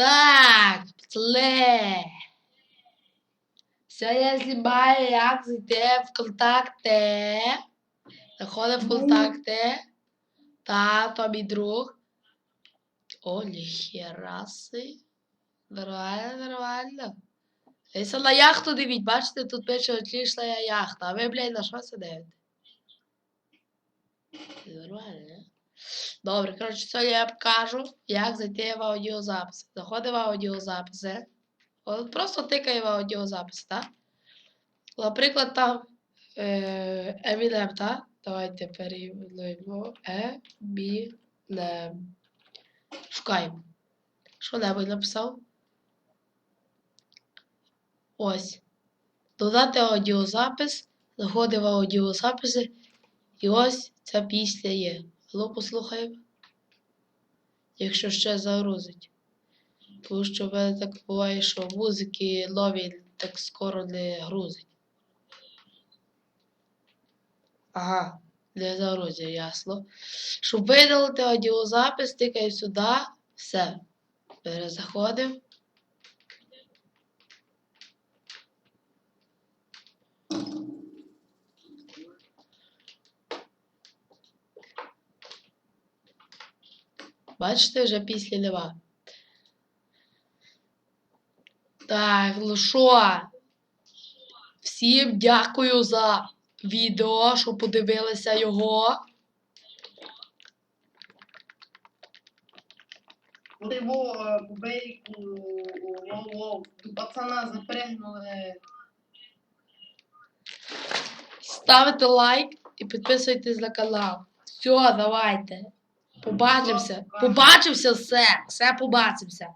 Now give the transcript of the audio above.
Так, пацани. Сьогодні я знімаю, як зайти в контакти. Заходимо в контакти. Та, то мій друг. О, ніхераси. Нормально, нормально. Дивіться на яхту дивіть, бачите, тут пише отлічна яхта. А ви, блядь, на що це дивите? Нормально, не? Добре, коротше, сьогодні я покажу, як зайти в аудіозапис. Заходимо в аудіозаписи. От просто тикає в аудіозапис, так? Наприклад, там е, Eminem, так? Давайте перейдемо. Eminem. Шукаємо. Що небудь написав? Ось. Додати аудіозапис. Заходимо в аудіозаписи. І ось ця пісня є. Алло, послухаємо. Якщо ще загрузить. Тому що в мене так буває, що музики нові так скоро не грузить. Ага, не загрузить, ясно. Щоб видалити аудіозапис, тикаю сюди, все. Перезаходимо. Бачите, вже після нема. Так, ну що? Всім дякую за відео, що подивилися його. Вот его по берегу пацана запрыгнули. Ставте лайк і підписуйтесь на канал. Все, давайте. Побачимося. Побачимося все. Все побачимося.